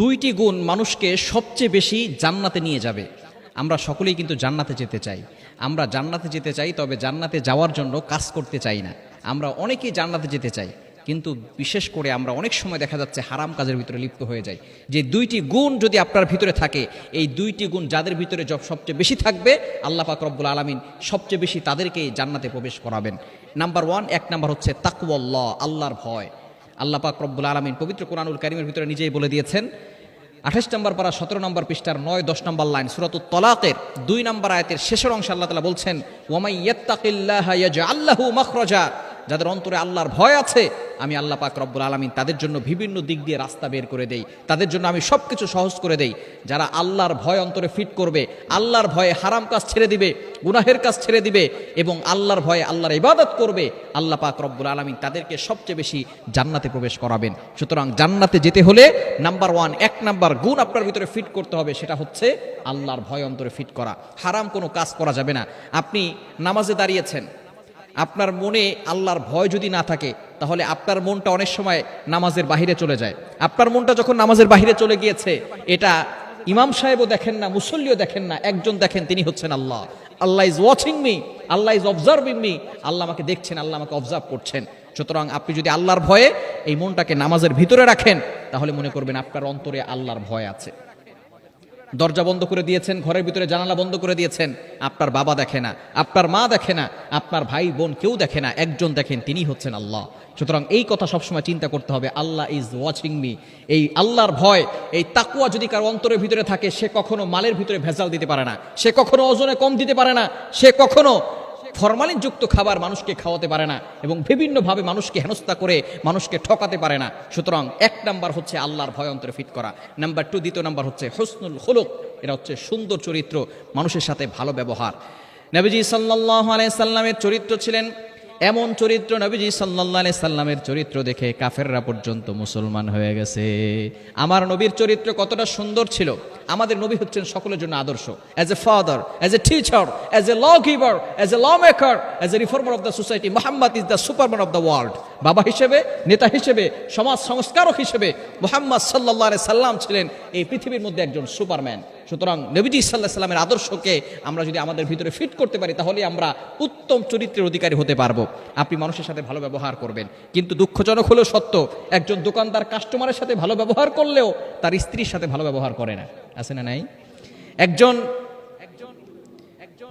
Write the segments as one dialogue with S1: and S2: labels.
S1: দুইটি গুণ মানুষকে সবচেয়ে বেশি জান্নাতে নিয়ে যাবে। আমরা সকলেই কিন্তু জান্নাতে যেতে চাই। আমরা জান্নাতে যেতে চাই, তবে জান্নাতে যাওয়ার জন্য কাজ করতে চাই না। আমরা অনেকেই জান্নাতে যেতে চাই, কিন্তু বিশেষ করে আমরা অনেক সময় দেখা যাচ্ছে হারাম কাজের ভিতরে লিপ্ত হয়ে যাই। যে দুইটি গুণ যদি আপনার ভিতরে থাকে, এই দুইটি গুণ যাদের ভিতরে যব সবচেয়ে বেশি থাকবে, আল্লাহ পাক রব্বুল আলমিন সবচেয়ে বেশি তাদেরকেই জান্নাতে প্রবেশ করাবেন। নাম্বার ওয়ান, এক নাম্বার হচ্ছে তাকুয়াল্লাহ আল্লাহর ভয়। আল্লাহ পাক রব্বুল আলমিন পবিত্র কোরআনুল কারিমের ভিতরে নিজেই বলে দিয়েছেন, আঠাশ নম্বর পারা, সতেরো নম্বর পৃষ্ঠার নয়, দশ নম্বর লাইন, সুরাত তলাকের দুই নম্বর আয়তের শেষের অংশ আল্লাহ তালা বলছেন ওমাই ইয়াত্তাকিল্লাহ আল্লাহু মখরজা। যাদের অন্তরে আল্লাহর ভয় আছে, আমি আল্লাহ পাক রব্বুল আলমিন তাদের জন্য বিভিন্ন দিক দিয়ে রাস্তা বের করে দেই। তাদের জন্য আমি সব কিছু সহজ করে দেই। যারা আল্লাহর ভয় অন্তরে ফিট করবে, আল্লাহর ভয়ে হারাম কাজ ছেড়ে দিবে, গুনাহের কাজ ছেড়ে দিবে এবং আল্লাহর ভয়ে আল্লাহর ইবাদত করবে, আল্লাহ পাক রব্বুল আলমিন তাদেরকে সবচেয়ে বেশি জান্নাতে প্রবেশ করাবেন। সুতরাং জান্নাতে যেতে হলে নাম্বার ওয়ান, এক নাম্বার গুণ আপনার ভিতরে ফিট করতে হবে, সেটা হচ্ছে আল্লাহর ভয় অন্তরে ফিট করা। হারাম কোনো কাজ করা যাবে না। আপনি নামাজে দাঁড়িয়েছেন আপনার মনে আল্লাহর ভয় যদি না থাকে, তাহলে আপনার মনটা অনেক সময় নামাজের বাহিরে চলে যায়। আপনার মনটা যখন নামাজের বাহিরে চলে গিয়েছে, এটা ইমাম সাহেবও দেখেন না, মুসল্লিও দেখেন না, একজন দেখেন তিনি হচ্ছেন Allah. Allah is watching me Allah is observing me Allah আমাকে দেখছেন, আল্লাহ আমাকে অবজার্ভ করছেন। সুতরাং আপনি যদি আল্লাহর ভয়ে এই মনটাকে নামাজের ভিতরে রাখেন, তাহলে মনে করবেন আপনার অন্তরে আল্লাহর ভয় আছে। দরজা বন্ধ করে দিয়েছেন, ঘরের ভিতরে জানালা বন্ধ করে দিয়েছেন। আপনার বাবা দেখে না, আপনার মা দেখে না, আপনার ভাই বোন কেউ দেখে না, একজন দেখেন, তিনি হচ্ছেন আল্লাহ। সুতরাং এই কথা সবসময় চিন্তা করতে হবে, আল্লাহ ইজ ওয়াচিং মি এই আল্লাহর ভয়, এই তাকুয়া যদি কারও অন্তরের ভিতরে থাকে, সে কখনো মালের ভিতরে ভেজাল দিতে পারে না, সে কখনো ওজনে কম দিতে পারে না, সে কখনো ফরমালিনযুক্ত খাবার মানুষকে খাওয়াতে পারে না এবং বিভিন্নভাবে মানুষকে হেনস্থা করে মানুষকে ঠকাতে পারে না। সুতরাং এক নাম্বার হচ্ছে আল্লাহর ভয় অন্তরে ফিট করা। নাম্বার টু দ্বিতীয় নাম্বার হচ্ছে হসনুল হলুক এরা হচ্ছে সুন্দর চরিত্র, মানুষের সাথে ভালো ব্যবহার। নবীজি সাল্লাহ সাল্লামের চরিত্র ছিলেন এমন চরিত্র, নবীজি সাল্লাহ সাল্লামের চরিত্র দেখে কাফেররা পর্যন্ত মুসলমান হয়ে গেছে। আমার নবীর চরিত্র কতটা সুন্দর ছিল? আমাদের নবী হচ্ছেন সকলের জন্য আদর্শ। As a father as a teacher as a law giver as a law maker as a reformer of the society Mohammad is the superman of the world বাবা হিসেবে, নেতা হিসেবে, সমাজ সংস্কারক হিসেবে মোহাম্মদ সাল্লাহ সাল্লাম ছিলেন এই পৃথিবীর মধ্যে একজন সুপারম্যান। সুতরাং নবীজি সাল্লাহ সাল্লামের আদর্শকে আমরা যদি আমাদের ভিতরে ফিট করতে পারি, তাহলে আমরা উত্তম চরিত্রের অধিকারী হতে পারব। আপনি মানুষের সাথে ভালো ব্যবহার করবেন। কিন্তু দুঃখজনক হলেও সত্য, একজন দোকানদার কাস্টমারের সাথে ভালো ব্যবহার করলেও তার স্ত্রীর সাথে ভালো ব্যবহার করে না। আছে না নাই? একজন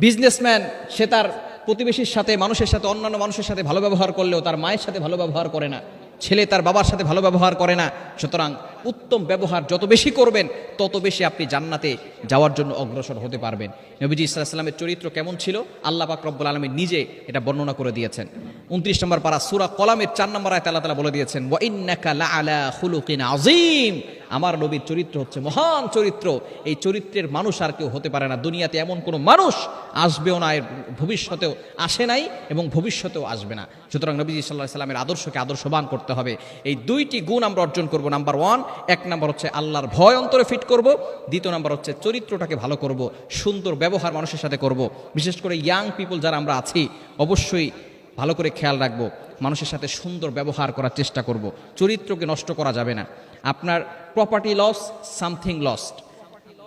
S1: বিজনেসম্যান সে তার প্রতিবেশীর সাথে, মানুষের সাথে, অন্যান্য মানুষের সাথে ভালো ব্যবহার করলেও তার মায়ের সাথে ভালো ব্যবহার করে না, ছেলে তার বাবার সাথে ভালো ব্যবহার করে না। সুতরাং উত্তম ব্যবহার যত বেশি করবেন, তত বেশি আপনি জান্নাতে যাওয়ার জন্য অগ্রসর হতে পারবেন। নবীজি ইসলামের চরিত্র কেমন ছিল? আল্লাহ পাক রব্বুল আলমী নিজে এটা বর্ণনা করে দিয়েছেন। উনত্রিশ নম্বর পারা সুরা কলামের চার নম্বর আয়তে আল্লাহ তালা বলে দিয়েছেন খুলুকিন আজিম আমার নবীর চরিত্র হচ্ছে মহান চরিত্র। এই চরিত্রের মানুষ আর কেউ হতে পারে না। দুনিয়াতে এমন কোনো মানুষ আসবেও না, এর ভবিষ্যতেও আসে নাই এবং ভবিষ্যতেও আসবে না। সুতরাং নবীজি সাল্লাহ সাল্লামের আদর্শকে আদর্শবান করতে হবে। এই দুইটি গুণ আমরা অর্জন করব। নাম্বার ওয়ান, এক নাম্বার হচ্ছে আল্লাহর ভয় অন্তরে ফিট করব। দ্বিতীয় নাম্বার হচ্ছে চরিত্রটাকে ভালো করব, সুন্দর ব্যবহার মানুষের সাথে করব। বিশেষ করে ইয়াং পিপল যারা আমরা আছি, অবশ্যই ভালো করে খেয়াল রাখব। মানুষের সাথে সুন্দর ব্যবহার করার চেষ্টা করব। চরিত্রকে নষ্ট করা যাবে না। আপনার প্রপার্টি লস সামথিং লস্ট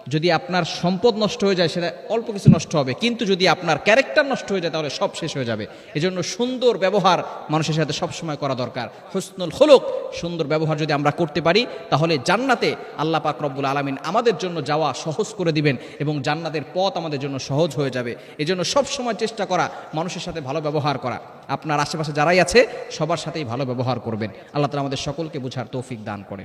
S1: যদি আপনার সম্পদ নষ্ট হয়ে যায়, সেটা অল্প কিছু নষ্ট হবে। কিন্তু যদি আপনার ক্যারেক্টার নষ্ট হয়ে যায়, তাহলে সব শেষ হয়ে যাবে। এজন্য সুন্দর ব্যবহার মানুষের সাথে সবসময় করা দরকার। হুসনুল হলুক সুন্দর ব্যবহার যদি আমরা করতে পারি, তাহলে জান্নাতে আল্লাহ পাক রব্বুল আলমিন আমাদের জন্য যাওয়া সহজ করে দিবেন এবং জান্নাতের পথ আমাদের জন্য সহজ হয়ে যাবে। এজন্য সবসময় চেষ্টা করা, মানুষের সাথে ভালো ব্যবহার করা। আপনার আশেপাশে যারাই আছে, সবার সাথেই ভালো ব্যবহার করবেন। আল্লাহ তালা আমাদের সকলকে বুঝার তৌফিক দান করে